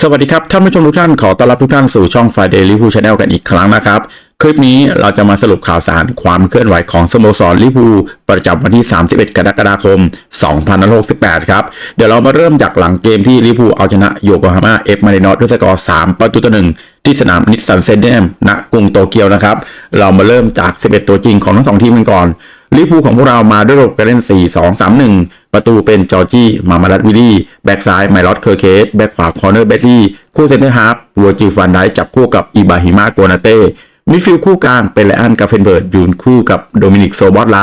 สวัสดีครับ ท่านผู้ชมทุกท่านขอต้อนรับทุกท่านสู่ช่อง Friday Liverpool Channel กันอีกครั้งนะครับ คลิปนี้เราจะมาสรุปข่าวสารความเคลื่อนไหวของสโมสรลิเวอร์พูลประจำวันที่ 31 กรกฎาคม2568 ครับ เดี๋ยวเรามาเริ่มจากหลังเกมที่ลิเวอร์พูลเอาชนะโยโกฮาม่าเอฟมารินอสด้วยสกอร์ 3 ประตูต่อหนึ่งที่สนามนิสสันเซเดียมณกรุงโตเกียวนะครับ เรามาเริ่มจาก 11 ตัวจริงของทั้งสองทีมกันก่อน ลิเวอร์พูของพวกเรามาด้วยระบบการเล่น 4-2-3-1 ประตูเป็นจอร์จี้มามาดัตวิลลี่ แบ็กซ้ายไมลอตเคอร์เคส แบ็กขวาคอร์เนอร์เบตตี้ คู่เซนเตอร์ฮาร์ฟวัวจิฟันไดจับคู่กับอิบาฮิมาโกนาเต้มิดฟิลด์คู่กลางเป็นไลอันกาเฟนเบิร์ดยืนคู่กับโดมินิกโซบอตไล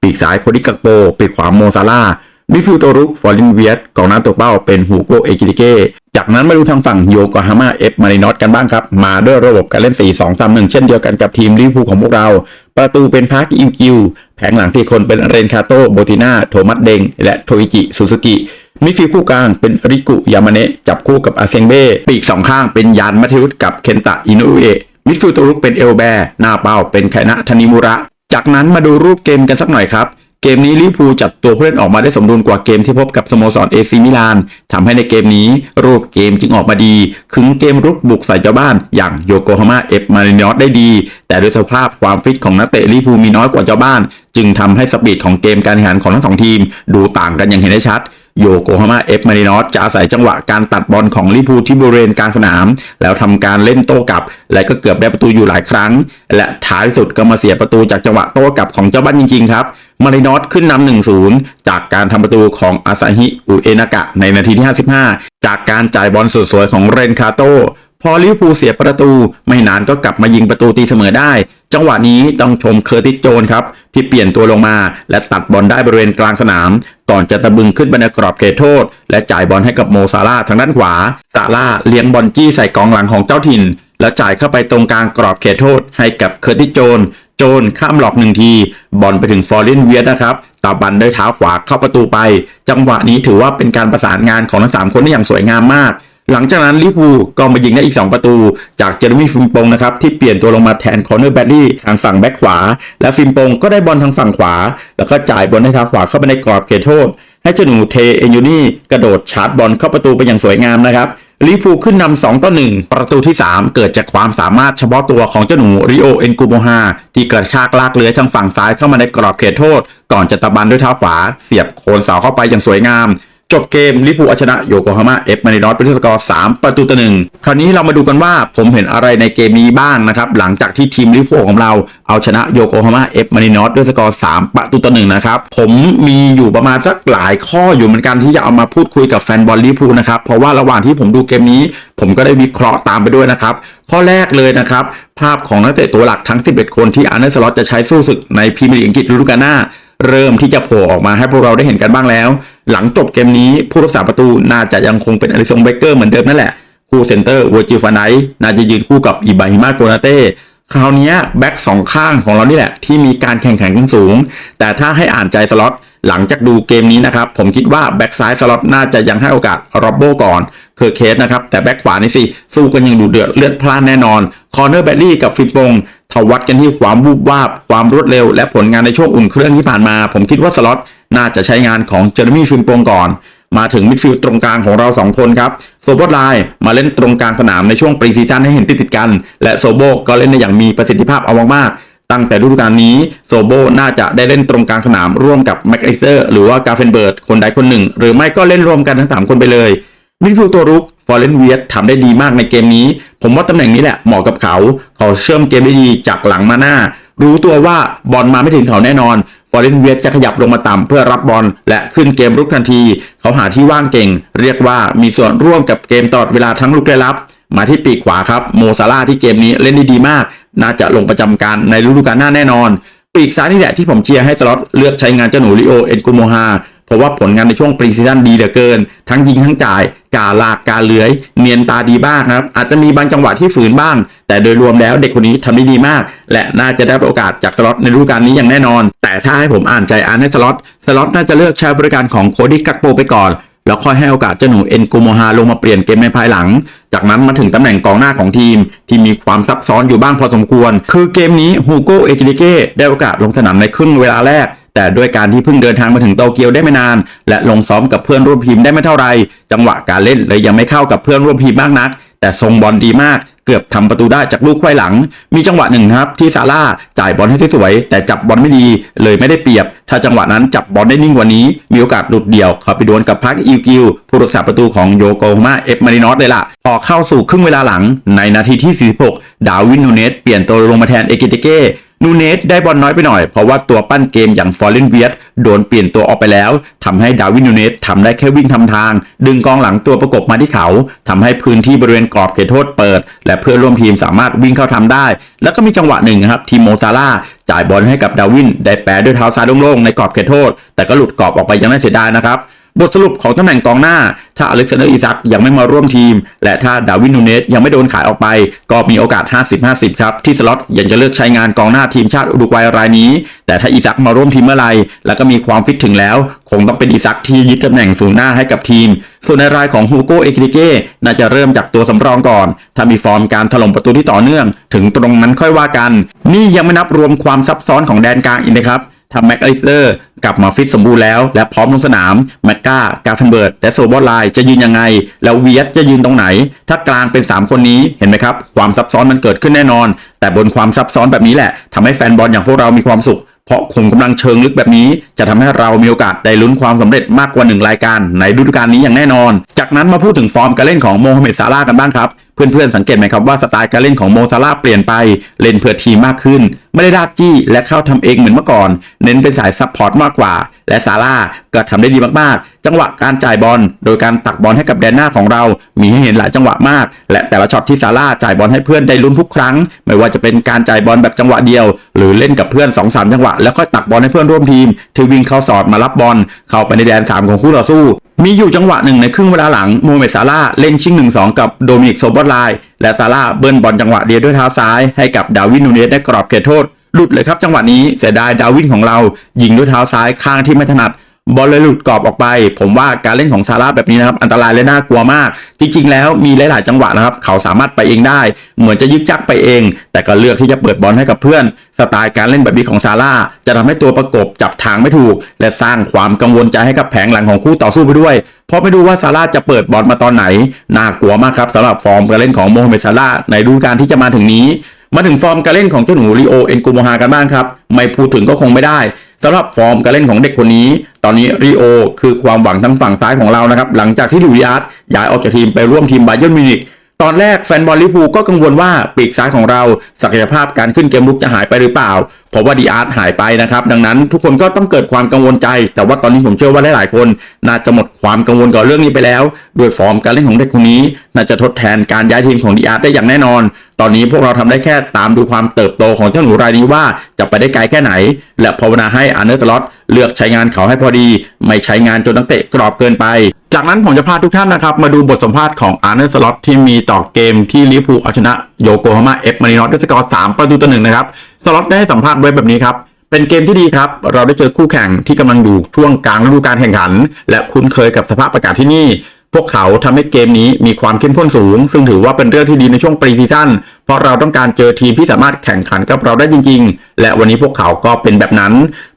ปีกซ้ายโคดิกักโป ปีกขวาโมซาร่ามิดฟิลด์ตัวรุกฟอร์ลินเวียตกองหน้าตัวเป้าเป็นฮูโกเอกิติเก้ จากนั้นมาดูทางฝั่งโยโกฮาม่าเอฟมารินอสกันบ้างครับ มาด้วยระบบการเล่น 4-2-3-1 เช่นเดียวกันกับทีมลิเวอร์พูลของพวกเรา ประตูเป็นพาร์คอิวกิว แผงหลังที่คนเป็นเรนคาโตโบติน่า โทมัสเดง และโทอิจิซูซูกิมิดฟิลด์คู่กลางเป็นริกุยามาเนะจับคู่กับอาเซงเบ้ปีกสองข้างเป็นยานมัธยุทธกับเคนตะอินุเอะมิดฟิลด์ตัวรุกเป็นเอลแบร์หน้าเป้าเป็นไคนะธนิมุระ จากนั้นมาดูรูปเกมกันสักหน่อยครับ เกมนี้ลิเวอร์พูลจัดตัวผู้เล่นออกมาได้สมดุลกว่าเกมที่พบกับสโมสรเอซีมิลานทำให้ในเกมนี้รูปเกมจึงออกมาดีขึงเกมรุกบุกใส่เจ้าบ้าน อย่างโยโกฮาม่าเอฟมารินอสได้ดี แต่ด้วยสภาพความฟิตของนักเตะลิเวอร์พูลมีน้อยกว่าเจ้าบ้าน จึงทำให้สปีดของเกมการแข่งขันของทั้งสองทีม ดูต่างกันอย่างเห็นได้ชัดโยโกฮาม่าเอฟมารินอสจะอาศัยจังหวะการตัดบอลของลิพูที่บริเวณกลางสนาม แล้วทำการเล่นโต้กลับ และก็เกือบได้ประตูอยู่หลายครั้ง และท้ายสุดก็มาเสียประตูจากจังหวะโต้กลับของเจ้าบ้านจริงๆครับมารินอสขึ้นนำ1-0 จากการทำประตูของอาซาฮิอุเอนากะในนาทีที่ 55 จากการจ่ายบอลสุดสวยของเรนคาโต พอลิเวอร์พูลเสียประตู ไม่นานก็กลับมายิงประตูตีเสมอได้ จังหวะนี้ต้องชมเคอร์ติสโจนครับ ที่เปลี่ยนตัวลงมา และตัดบอลได้บริเวณกลางสนาม ก่อนจะตะบึงขึ้นไปในกรอบเขตโทษ และจ่ายบอลให้กับโมซาร่าทางด้านขวาซาร่าเลี้ยงบอลจี้ใส่กองหลังของเจ้าถิ่น แล้วจ่ายเข้าไปตรงกลางกรอบเขตโทษ ให้กับเคอร์ติสโจนโจนข้ามหลอกหนึ่งที บอลไปถึงฟอร์ลินเวียดนะครับตาบันด้วยเท้าขวาเข้าประตูไป จังหวะนี้ถือว่าเป็นการประสานงานของทั้งสามคนได้อย่างสวยงามมาก หลังจากนั้นลิเวอร์พูก็มายิงได้อีก 2 ประตู จากเจอร์มี่ฟิมปงนะครับที่เปลี่ยนตัวลงมาแทนคอนเนอร์แบดดี้ทางฝั่งแบ็คขวา และฟิมปงก็ได้บอลทางฝั่งขวา แล้วก็จ่ายบอลให้เท้าขวาเข้าไปในกรอบเขตโทษ ให้เจ้าหนูเทเอนยูนี่กระโดดชาร์จบอลเข้าประตูไปอย่างสวยงามนะครับลิเวอร์พูขึ้นนำ2ต่อ1ประตูที่ 3 เกิดจากความสามารถเฉพาะตัวของเจ้าหนูริโอเอ็นกูโมฮาที่กระชากลากเลื้อยทางฝั่งซ้ายเข้ามาในกรอบเขตโทษ ก่อนจะตะบันด้วยเท้าขวา เสียบโคนเสาเข้าไปอย่างสวยงาม จบเกมลิเวอร์พูเอาชนะโยโกฮาม่าเอฟมารินอสเป็นสกอร์3ประตูต่อหนึ่งคราวนี้เรามาดูกันว่าผมเห็นอะไรในเกมนี้บ้างนะครับ หลังจากที่ทีมลิเวอร์พูของเราเอาชนะโยโกฮาม่าเอฟมารินอสด้วยสกอร์3ประตูต่อหนึ่งนะครับ ผมมีอยู่ประมาณสักหลายข้ออยู่เหมือนกันที่จะเอามาพูดคุยกับแฟนบอลลิเวอร์พูนะครับ เพราะว่าระหว่างที่ผมดูเกมนี้ ผมก็ได้วิเคราะห์ตามไปด้วยนะครับข้อแรกเลยนะครับ ภาพของนักเตะตัวหลักทั้ง 11 คนที่อาร์เนสลอตจะใช้สู้ศึกในพรีเมียร์ลีกอังกฤษฤดูกาลหน้า เริ่มที่จะโผล่ออกมาให้พวกเราได้เห็นกันบ้างแล้ว หลังจบเกมนี้ผู้รักษาประตูน่าจะยังคงเป็นอลิซงเบเกอร์เหมือนเดิมนั่นแหละ คู่เซนเตอร์วอร์จิฟานไนน่าจะยืนคู่กับอิบาฮิมาโกนาเต้คราวนี้แบ็กสองข้างของเรานี่แหละ ที่มีการแข่งขันกันสูง แต่ถ้าให้อ่านใจสล็อตหลังจากดูเกมนี้นะครับ ผมคิดว่าแบ็กซ้ายสล็อตน่าจะยังให้โอกาสร็อบโบก่อนเคอร์เคสนะครับ แต่แบ็กขวานี่สิ สู้กันยังดูเดือดเลือดพล่านแน่นอน คอร์เนอร์แบดลี่กับฟิปปงทวัดกันที่ความวูบวาบ ความรวดเร็ว และผลงานในช่วงอุ่นเครื่องที่ผ่านมา ผมคิดว่าสล็อต น่าจะใช้งานของเจอร์มี่ฟิปปงก่อน มาถึงมิดฟิลด์ตรงกลางของเรา 2 คนครับโซโบไลน์มาเล่นตรงกลางสนามในช่วงปรีซีซั่นให้เห็นติดติดกัน และโซโบก็เล่นได้อย่างมีประสิทธิภาพเอามากๆ ตั้งแต่ฤดูกาลนี้โซโบน่าจะได้เล่นตรงกลางสนามร่วมกับแม็กไอเซอร์หรือว่ากาเฟนเบิร์ดคนใดคนหนึ่ง หรือไม่ก็เล่นรวมกันทั้ง3คนไปเลยมิดฟิลด์ตัวรุกฟอร์เรนเวียตทำได้ดีมากในเกมนี้ ผมว่าตำแหน่งนี้แหละเหมาะกับเขา เขาเชื่อมเกมได้ดีจากหลังมาหน้า รู้ตัวว่าบอลมาไม่ถึงเขาแน่นอน อร์เรนเวียจะขยับลงมาต่ำเพื่อรับบอลและขึ้นเกมรุกทันที เขาหาที่ว่างเก่ง เรียกว่ามีส่วนร่วมกับเกมตลอดเวลาทั้งลูกได้รับ มาที่ปีกขวาครับโมซาล่าที่เกมนี้เล่นได้ดีมาก น่าจะลงประจำการในฤดูกาลหน้าแน่นอน ปีกซ้ายนี่แหละที่ผมเชียร์ให้สล็อตเลือกใช้งานเจ้าหนูลิโอเอ็นกุโมฮา เพราะว่าผลงานในช่วงปรีซีซั่นดีเหลือเกิน ทั้งยิงทั้งจ่าย กาลากกาเลื้อย เนียนตาดีบ้างครับ อาจจะมีบางจังหวะที่ฝืนบ้าง แต่โดยรวมแล้วเด็กคนนี้ทำได้ดีมาก และน่าจะได้โอกาสจากสล็อตในฤดูกาลนี้อย่างแน่นอน แต่ถ้าให้ผมอ่านใจอ่านให้สล็อต สล็อตน่าจะเลือกใช้บริการของโคดี้กักโปไปก่อนแล้วค่อยให้โอกาสเจ้าหนูเอ็นกูโมฮาลงมาเปลี่ยนเกมในภายหลัง จากนั้นมาถึงตำแหน่งกองหน้าของทีม ที่มีความซับซ้อนอยู่บ้างพอสมควร คือเกมนี้ฮูโกเอกิลิเก้ได้โอกาสลงสนามในครึ่งเวลาแรก แต่ด้วยการที่เพิ่งเดินทางมาถึงโตเกียวได้ไม่นาน และลงซ้อมกับเพื่อนร่วมทีมได้ไม่เท่าไรจังหวะการเล่นเลยยังไม่เข้ากับเพื่อนร่วมทีมมากนัก แต่ทรงบอลดีมากเกือบทำประตูได้จากลูกไขว้หลัง มีจังหวะหนึ่งครับที่ซาร่าจ่ายบอลให้สวย แต่จับบอลไม่ดีเลยไม่ได้เปรียบ ถ้าจังหวะนั้นจับบอลได้นิ่งกว่านี้ มีโอกาสหลุดเดี่ยวเขาไปดวลกับพักอิวกิวผู้รักษาประตูของโยโกฮาม่าเอฟมารินอสเลยล่ะ พอเข้าสู่ครึ่งเวลาหลังในนาทีที่ 46 ดาวินนูเนสเปลี่ยนตัวลงมาแทนเอกิติเก้ นูเนสได้บอลน้อยไปหน่อย เพราะว่าตัวปั้นเกมอย่างฟอร์เรนเวียตโดนเปลี่ยนตัวออกไปแล้วทำให้ดาวินนูเนสทำได้แค่วิ่งทำทาง ดึงกองหลังตัวประกบมาที่เขาทำให้พื้นที่บริเวณกรอบเขตโทษเปิด และเพื่อร่วมทีมสามารถวิ่งเข้าทำได้ แล้วก็มีจังหวะหนึ่งครับทีมโมซาร่าจ่ายบอลให้กับดาวิน ได้แปรด้วยเท้าซ้ายโล่งๆในกรอบเขตโทษ แต่ก็หลุดกรอบออกไปยังน่าเสียดายนะครับ บทสรุปของตำแหน่งกองหน้า ถ้าอเล็กซานเดอร์อิซักยังไม่มาร่วมทีม และถ้าดาวินนูเนสยังไม่โดนขายออกไป ก็มีโอกาส 50-50 ครับ ที่สล็อตยังจะเลือกใช้งานกองหน้าทีมชาติอุรุกวัยรายนี้ แต่ถ้าอิซักมาร่วมทีมเมื่อไรแล้วก็มีความฟิตถึงแล้ว คงต้องเป็นอิซักที่ยึดตำแหน่งศูนย์หน้าให้กับทีม ส่วนในรายของฮูโกเอกริเก้น่าจะเริ่มจากตัวสำรองก่อน ถ้ามีฟอร์มการถล่มประตูที่ต่อเนื่อง ถึงตรงนั้นค่อยว่ากัน นี่ยังไม่นับรวมความซับซ้อนของแดนกลางอีกนะครับ ทำแม็กอลิสเลอร์กลับมาฟิตสมบูรณ์แล้ว และพร้อมลงสนาม แมกกากาเฟนเบิร์ดและโซบอลไลจะยืนยังไง แล้วเวียตจะยืนตรงไหน ถ้ากลางเป็น 3 คนนี้เห็นไหมครับ ความซับซ้อนมันเกิดขึ้นแน่นอน แต่บนความซับซ้อนแบบนี้แหละทำให้แฟนบอลอย่างพวกเรามีความสุข เพราะขุมกำลังเชิงลึกแบบนี้ จะทำให้เรามีโอกาสได้ลุ้นความสำเร็จมากกว่าหนึ่งรายการ ในฤดูกาลนี้อย่างแน่นอน จากนั้นมาพูดถึงฟอร์มการเล่นของโมฮัมเหม็ดซาร่าห์กันบ้างครับ เพื่อนๆสังเกตไหมครับว่าสไตล์การเล่นของโมซาร่าเปลี่ยนไป เล่นเพื่อทีมมากขึ้น ไม่ได้ลากจี้และเข้าทำเองเหมือนเมื่อก่อน เน้นเป็นสายซับพอร์ตมากกว่า และซาร่าก็ทำได้ดีมากๆ จังหวะการจ่ายบอลโดยการตักบอลให้กับแดนหน้าของเรา มีให้เห็นหลายจังหวะมาก และแต่ละช็อตที่ซาร่าจ่ายบอลให้เพื่อนได้ลุ้นทุกครั้ง ไม่ว่าจะเป็นการจ่ายบอลแบบจังหวะเดียว หรือเล่นกับเพื่อน2อสจังหวะแล้วค่อยตักบอลให้เพื่อนร่วมทีมที่วิ่งเข้าสอดมารับบอลเข้าไปในแดนสามของคู่ต่อสู้ มีอยู่จังหวะหนึ่งในครึ่งเวลาหลังโมฮัมเหม็ดซาร่าเล่นชิงหนึ่งสองกับโดมินิกโซบอตไลและซาร่าเบิ้ลบอลจังหวะเดียวด้วยเท้าซ้ายให้กับดาวินนูเนสได้กรอบเขตโทษหลุดเลยครับจังหวะนี้เสียดายดาวินของเรายิงด้วยเท้าซ้ายข้างที่ไม่ถนัด บอลเลยหลุดกรอบออกไป ผมว่าการเล่นของซาร่าแบบนี้นะครับอันตรายและน่ากลัวมาก จริงๆ แล้วมีหลายๆจังหวะนะครับ เขาสามารถไปเองได้ เหมือนจะยึกจักไปเอง แต่ก็เลือกที่จะเปิดบอลให้กับเพื่อน สไตล์การเล่นแบบนี้ของซาร่าจะทำให้ตัวประกบจับทางไม่ถูก และสร้างความกังวลใจให้กับแผงหลังของคู่ต่อสู้ไปด้วย เพราะไม่รู้ว่าซาร่าจะเปิดบอลมาตอนไหนน่ากลัวมากครับสำหรับฟอร์มการเล่นของโมฮัมเหม็ดซาร่าในฤดูกาลที่จะมาถึงนี้มาถึงฟอร์มการเล่นของเจ้าหนูริโอเอ็นกูโมฮากันบ้างครับ ไม่พูดถึงก็คงไม่ได้ สำหรับฟอร์มการเล่นของเด็กคนนี้ ตอนนี้ริโอคือความหวังทั้งฝั่งซ้ายของเรานะครับ หลังจากที่ลุยอาร์ตย้ายออกจากทีมไปร่วมทีมไบเยร์นมิวนิก ตอนแรกแฟนบอลลิเวอร์พูลก็กังวลว่าปีกซ้ายของเราศักยภาพการขึ้นเกมลุกจะหายไปหรือเปล่า เพราะว่าดีอาร์ตหายไปนะครับ ดังนั้นทุกคนก็ต้องเกิดความกังวลใจ แต่ว่าตอนนี้ผมเชื่อว่าหลายๆคน น่าจะหมดความกังวลกับเรื่องนี้ไปแล้ว ด้วยฟอร์มการเล่นของเด็กคนนี้ น่าจะทดแทนการย้ายทีมของดีอาร์ตได้อย่างแน่นอน ตอนนี้พวกเราทำได้แค่ตามดูความเติบโตของเจ้าหนูรายนี้ว่าจะไปได้ไกลแค่ไหน และภาวนาให้อาร์เนอร์สล็อตเลือกใช้งานเขาให้พอดี ไม่ใช้งานจนนักเตะกรอบเกินไป จากนั้นผมจะพาทุกท่านนะครับ มาดูบทสัมภาษณ์ของอาร์เนอร์สล็อตที่มีต่อเกมที่ลิเวอร์พูลเอาชนะโยโกฮาม่าเอฟมารินอสด้วยสกอร์สามประตูต่อหนึ่งนะครับสล็อตได้ให้สัมภาษณ์ไว้แบบนี้ครับเป็นเกมที่ดีครับ เราได้เจอคู่แข่งที่กำลังอยู่ช่วงกลางฤดูกาลแข่งขัน และคุ้นเคยกับสภาพอากาศที่นี่ พวกเขาทำให้เกมนี้มีความเข้มข้นสูง ซึ่งถือว่าเป็นเรื่องที่ดีในช่วงปรีซีซั่นเพราะเราต้องการเจอทีมที่สามารถแข่งขันกับเราได้จริง ๆ และวันนี้พวกเขาก็เป็นแบบนั้น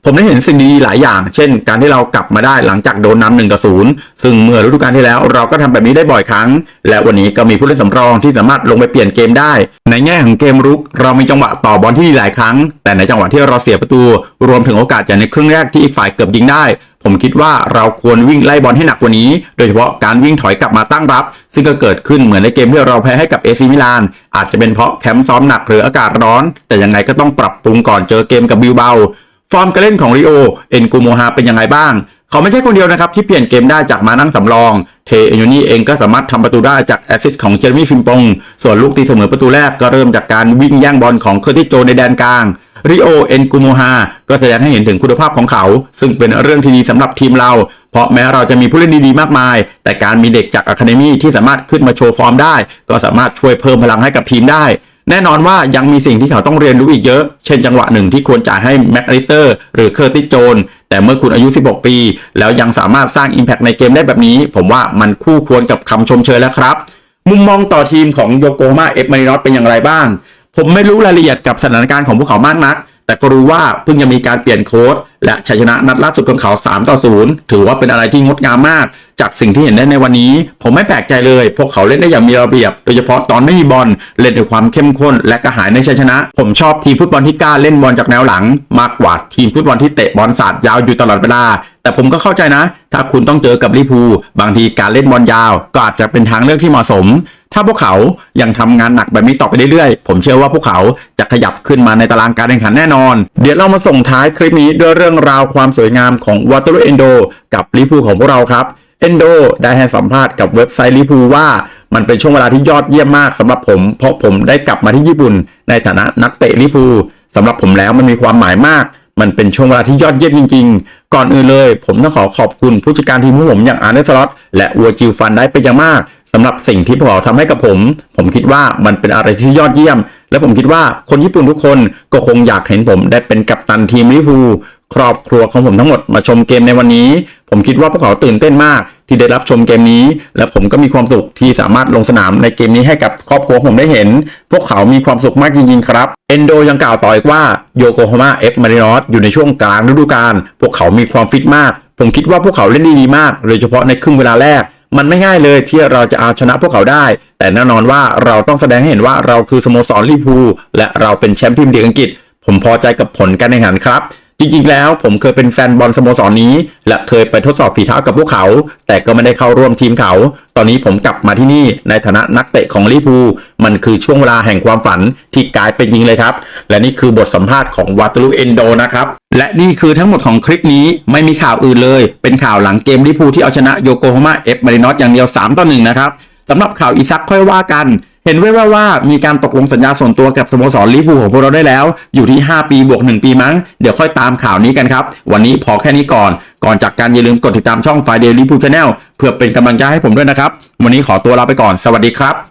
ผมได้เห็นสิ่งดีๆหลายอย่าง เช่น การที่เรากลับมาได้หลังจากโดนนำหนึ่งต่อศูนย์ซึ่งเมื่อฤดูกาลที่แล้วเราก็ทำแบบนี้ได้บ่อยครั้ง และวันนี้ก็มีผู้เล่นสำรองที่สามารถลงไปเปลี่ยนเกมได้ ในแง่ของเกมรุก เรามีจังหวะต่อบอลที่ดีหลายครั้ง แต่ในจังหวะที่เราเสียประตู รวมถึงโอกาสอย่างในครึ่งแรกที่อีกฝ่ายเกือบยิงได้ ผมคิดว่าเราควรวิ่งไล่บอลให้หนักกว่านี้ โดยเฉพาะการวิ่งถอยกลับมาตั้งรับ ซึ่งก็เกิดขึ้นเหมือนในเกมที่เราแพ้ให้กับเอซิมิลาน อาจจะเป็นเพราะแคมป์ซ้อมหนักหรืออากาศร้อน แต่ยังไงก็ต้องปรับปรุงก่อนเจอเกมกับบิลเบา ฟอร์มการเล่นของริโอเอ็นกูโมฮาเป็นยังไงบ้าง เขาไม่ใช่คนเดียวนะครับที่เปลี่ยนเกมได้จากมานั่งสำรอง เทเอโยนี่เองก็สามารถทำประตูได้จากแอสซิสต์ของเจอร์มี่ฟิมปง ส่วนลูกตีเสมอประตูแรกก็เริ่มจากการวิ่งแย่งบอลของเคอร์ติสโจในแดนกลางริโอเอ็นกูโมฮาก็แสดงให้เห็นถึงคุณภาพของเขา ซึ่งเป็นเรื่องที่ดีสำหรับทีมเรา เพราะแม้เราจะมีผู้เล่นดีๆมากมาย แต่การมีเด็กจากอะคาเดมี่ที่สามารถขึ้นมาโชว์ฟอร์มได้ ก็สามารถช่วยเพิ่มพลังให้กับทีมได้ แน่นอนว่ายังมีสิ่งที่เขาต้องเรียนรู้อีกเยอะ เช่นจังหวะหนึ่งที่ควรจ่ายให้แม็กอลิเตอร์หรือเคอร์ติโจน แต่เมื่อคุณอายุ 16 ปี แล้วยังสามารถสร้าง Impact ในเกมได้แบบนี้ ผมว่ามันคู่ควรกับคำชมเชยแล้วครับ มุมมองต่อทีมของโยโกฮาม่าเอฟมารินอสเป็นอย่างไรบ้าง ผมไม่รู้รายละเอียดกับสถานการณ์ของพวกเขามากนัก แต่ก็รู้ว่าเพิ่งจะมีการเปลี่ยนโค้ดและชัยชนะนัดล่าสุดของเขา 3 ต่อ 0 ถือว่าเป็นอะไรที่งดงามมาก จากสิ่งที่เห็นได้ในวันนี้ ผมไม่แปลกใจเลย พวกเขาเล่นได้อย่างมีระเบียบ โดยเฉพาะตอนไม่มีบอลเล่นด้วยความเข้มข้น และกระหายในชัยชนะ ผมชอบทีมฟุตบอลที่กล้าเล่นบอลจากแนวหลัง มากกว่าทีมฟุตบอลที่เตะบอลสาดยาวอยู่ตลอดเวลาแต่ผมก็เข้าใจนะ ถ้าคุณต้องเจอกับลิพูบางทีการเล่นบอลยาว ก็อาจจะเป็นทางเลือกที่เหมาะสม ถ้าพวกเขายังทำงานหนักแบบนี้ต่อไปเรื่อยๆ ผมเชื่อว่าพวกเขาจะขยับขึ้นมาในตารางการแข่งขันแน่นอน เดี๋ยวเรามาส่งท้ายคลิปนี้ด้วยเรื่องราวความสวยงามของว a เตอร์เอนโดกับลิเวอร์พูของพวกเราครับเอนโดได้ให้สัมภาษณ์กับเว็บไซต์ลิพูว่า มันเป็นช่วงเวลาที่ยอดเยี่ยมมากสำหรับผม เพราะผมได้กลับมาที่ญี่ปุ่น ในฐานะนักเตะลิเวอร์พูลสำหรับผมแล้วมันมีความหมายมาก มันเป็นช่วงเวลาที่ยอดเยี่ยมจริง ๆ ก่อนอื่นเลย ผมต้องขอขอบคุณผู้จัดการทีมของผมอย่างอาร์เนสล็อตและอัวจิวฟันได้เป็นอย่างมากสำหรับสิ่งที่พวกเขาทำให้กับผม ผมคิดว่ามันเป็นอะไรที่ยอดเยี่ยม และผมคิดว่าคนญี่ปุ่นทุกคนก็คงอยากเห็นผมได้เป็นกัปตันทีมลิเวอร์พูล ครอบครัวของผมทั้งหมดมาชมเกมในวันนี้ ผมคิดว่าพวกเขาตื่นเต้นมาก ที่ได้รับชมเกมนี้ และผมก็มีความสุขที่สามารถลงสนามในเกมนี้ให้กับครอบครัวผมได้เห็น พวกเขามีความสุขมากจริงๆครับเอนโดยังกล่าวต่ออีกว่าโยโกฮาม่าเอฟมารินอสอยู่ในช่วงกลางฤดูกาลพวกเขามีความฟิตมาก ผมคิดว่าพวกเขาเล่นด้ดีมากโดยเฉพาะในครึ่งเวลาแรกมันไม่ง่ายเลยที่เราจะเอาชนะพวกเขาได้ แต่แน่นอนว่าเราต้องแสดงให้เห็นว่าเราคือสโมสรลิพูลและเราเป็นแชมป์พรีเมียร์ลีกอังกฤษ ผมพอใจกับผลการแข่งขันครับ จริงๆ แล้วผมเคยเป็นแฟนบอลสโมสรนี้ และเคยไปทดสอบฝีเท้ากับพวกเขา แต่ก็ไม่ได้เข้าร่วมทีมเขา ตอนนี้ผมกลับมาที่นี่ในฐานะนักเตะของลิพูมันคือช่วงเวลาแห่งความฝันที่กลายเป็นจริงเลยครับ และนี่คือบทสัมภาษณ์ของวาตลุเอนโดนะครับ และนี่คือทั้งหมดของคลิปนี้ไม่มีข่าวอื่นเลย เป็นข่าวหลังเกมลิพูที่เอาชนะโยโกฮาม่าเอฟมารินอสอย่างเดียว3ต่อ1นะครับสำหรับข่าวอีซักค่อยว่ากัน เห็นแว่วๆว่ามีการตกลงสัญญาส่วนตัวกับสโมสรลิเวอร์พูลของพวกเราได้แล้ว อยู่ที่ 5 ปีบวก 1 ปีมั้ง เดี๋ยวค่อยตามข่าวนี้กันครับ วันนี้พอแค่นี้ก่อน ก่อนจากการอย่าลืมกดติดตามช่อง f ฟ d เดลิ v พู l ช n แนลเพื่อเป็นกำลังใจให้ผมด้วยนะครับ วันนี้ขอตัวลาไปก่อน สวัสดีครับ